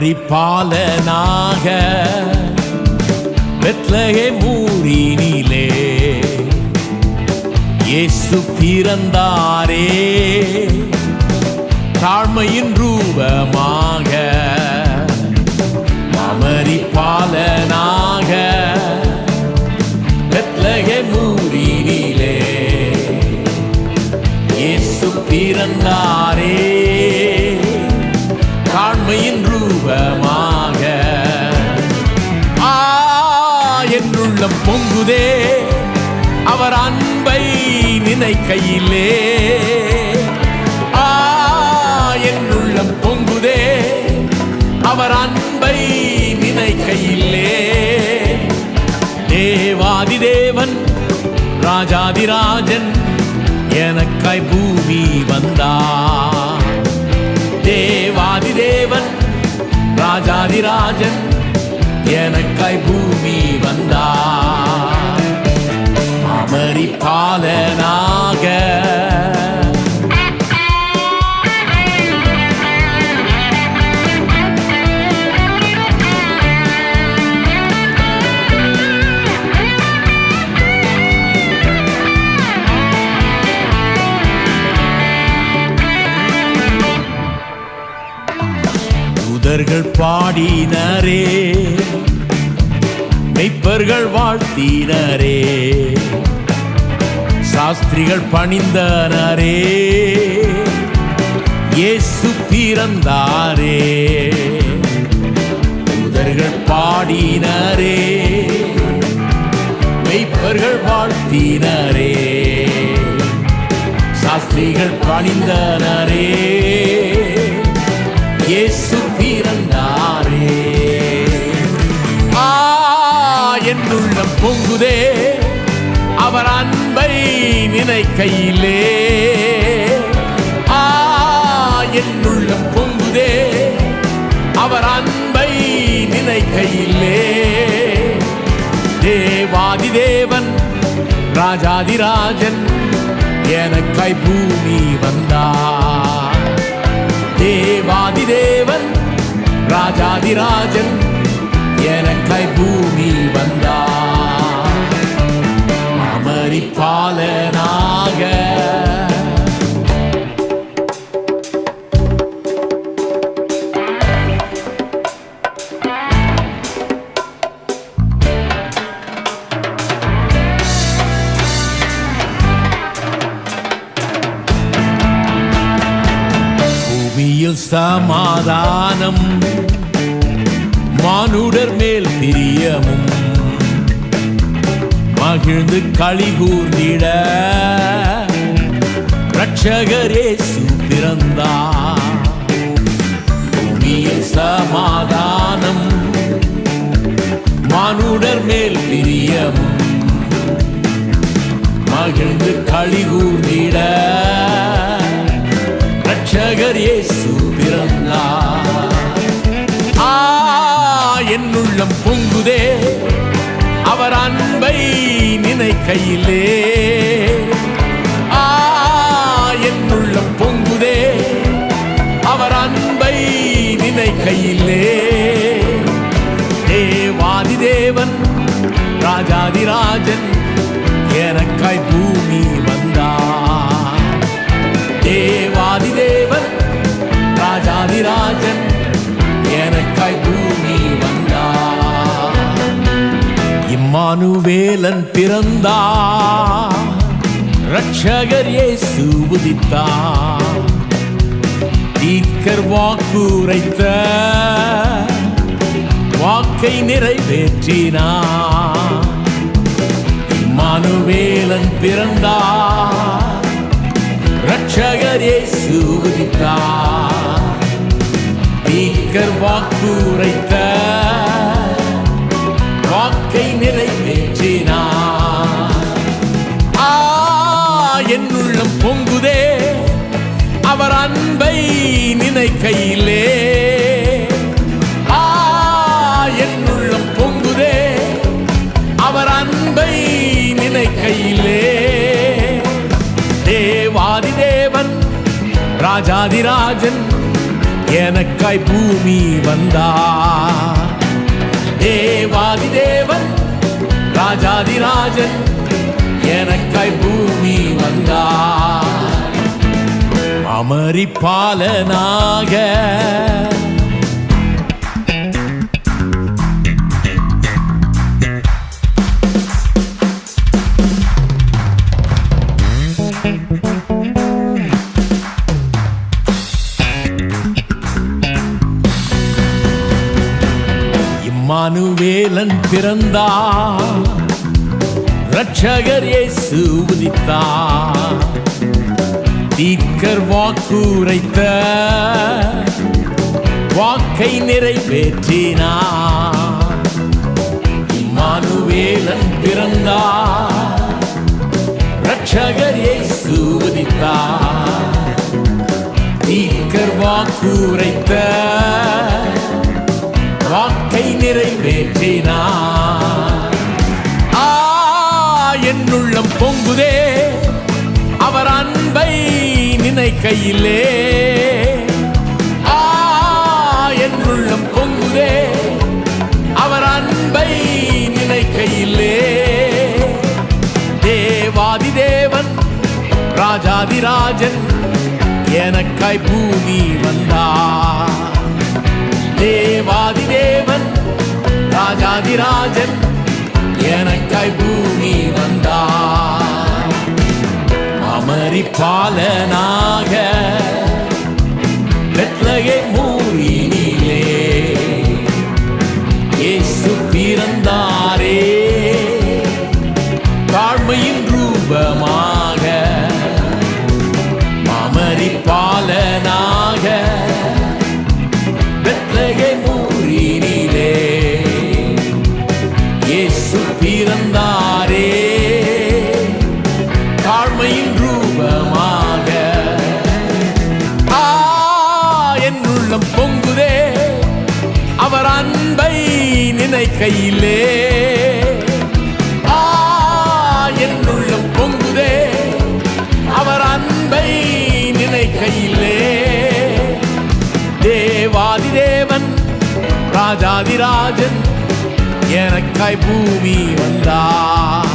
பரிபாலனாக பெத்லகே மூரினிலே. இயேசு பிறந்தாரே தாழ்மையின் ரூபமாக. உள்ளம் பொங்குதே. அவர் அன்பை நினைக்கையிலே. ஆ உள்ளம் பொங்குதே. அவர் அன்பை நினைக்கையிலே. தேவாதி தேவன் ராஜாதிராஜன் எனக்காய் பூமி வந்தா. தேவாதி தேவன் ராஜாதிராஜன் எனக்காய் பூமி வந்தா அமரி பாலனாக பாடினரே. மெய்ப்பர்கள் வாழ்த்தினரே. சாஸ்திரிகள் பணிந்தனரே. இயேசு பிறந்தாரே. தூதர்கள் பாடினரே. மெய்ப்பர்கள் வாழ்த்தினரே. சாஸ்திரிகள் பணிந்தனரே. என்னுள்ளம் பொங்குதே அவர் அன்பை நினைக்கையிலே ஆ என்னுள்ளம் பொங்குதே அவர் அன்பை நினைக்கையிலே தேவாதி தேவன் ராஜாதிராஜன் எனக்காய் பூமி வந்தார். தேவாதி தேவன் ராஜாதிராஜன் எனக்காய் பூமி பாலனாக சமாதானம் மானுடர் மேல் பிரியமும் மகிழ்ந்து களி கூர்ந்திட. ரட்சகரேசு பிறந்தார் பூமியில் சமாதானம். மானுடர் மேல் பிரியம் மகிழ்ந்து களி கூர்ந்திட. ரட்சகர் இயேசு பிறந்தார் ஆ என்னுள்ளம் பொங்குதே. அவர் அன்பை நினைக்கையிலே ஆ என்னுள்ளம் பொங்குதே. அவர் அன்பை நினைக்கையிலே தேவாதி தேவன் ராஜாதிராஜன் எனக்காய் பூமி இம்மானுவேலன் பிறந்தார். ரட்சகர் இயேசு உதித்தார். தீக்கர் வாக்குரைத்த வாக்கை நிறைவேற்றினார். இம்மானுவேலன் பிறந்தார். ரட்சகர் இயேசு உதித்தார். தீக்கர் வாக்குரைத்த நிறைவேற்றினார் ஆ என்னுள்ளம் பொங்குதே. அவர் அன்பை நினைக்கையிலே ஆ என்னுள்ளம் பொங்குதே. அவர் அன்பை நினைக்கையிலே தேவாதி தேவன் ராஜாதிராஜன் எனக்காய் பூமி வந்தார் தேவாதி தேவன் ராஜாதி ராஜன் எனக்காய் பூமி வந்தார். அமரிப்பாலனாக இம்மானுவேலன் பிறந்தார். ரட்சகர் இயேசு உதித்தார். தீக்கர் வாக்குரைத்த வாக்கை நிறைவேற்றினார். இம்மானுவேலன் பிறந்தார். ரட்சகர் இயேசு உதித்தார். தீக்கர் வாக்குரைத்த வாக்கை நிறைவேற்றினார். என்னுள்ளம் பொங்குதே. அவர் அன்பை நினைக்கையிலே ஆ என்னுள்ளம் பொங்குதே. அவர் அன்பை நினைக்கையிலே தேவாதி தேவன் ராஜாதிராஜன் எனக்காய் பூமி வந்தார். தேவாதி தேவன் ராஜாதிராஜன் எனக்காய் பூமி வந்தார். அமரி பாலனாக பெத்லகே மூரினிலே. இயேசு பிறந்தாரே. தாழ்மையின் ரூபமாக அமரி பாலனாக பெத்லகே மூரினிலே. இயேசு பிறந்தாரே. தாழ்மையின் ரூபமாக ஆ என் உள்ளம் பொங்குதே. அவர் அன்பை நினைக்கையிலே ஆ என் உள்ளம் பொங்குதே. அவர் அன்பை நினைக்கையிலே தேவாதி தேவன் ராஜாதி எனக்காய் பூமி வந்தார்.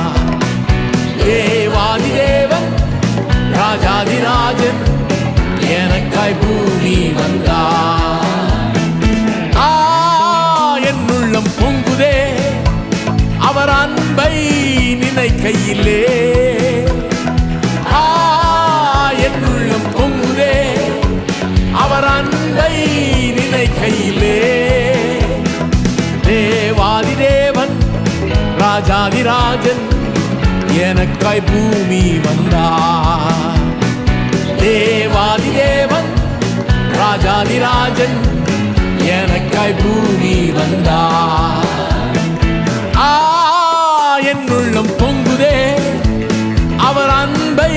வந்தார் ஆ என் உள்ளம் பொங்குதே. அவர் அன்பை நினைக்கையிலே ஆ என் உள்ளம் பொங்குதே. அவர் அன்பை நினைக்கையிலே தேவாதி தேவன் ராஜாதிராஜன் எனக்காய் பூமி வந்தார் தேவாதி தேவன் ராஜாதிராஜன் எனக்காய் பூமி வந்தா ஆ என் உள்ளம் பொங்குதே அவர் அன்பை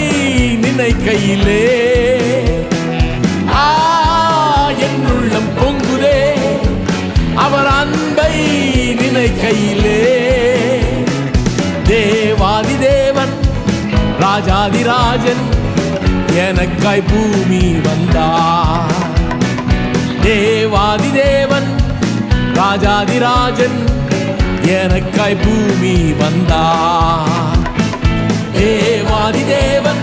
நினைக்கையிலே ஆ என் உள்ளம் பொங்குதே அவர் அன்பை நினைக்கையிலே தேவாதி தேவன் ராஜாதிராஜன் எனக்காய் பூமி வந்தார். தேவாதி தேவன் ராஜாதி ராஜன் எனக்காய் பூமி வந்தார். தேவாதி தேவன்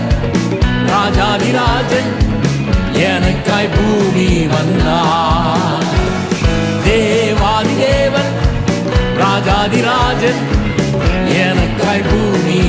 ராஜாதி ராஜன் எனக்காய் பூமி வந்தார். தேவாதி தேவன் ராஜாதி ராஜன் எனக்காய் பூமி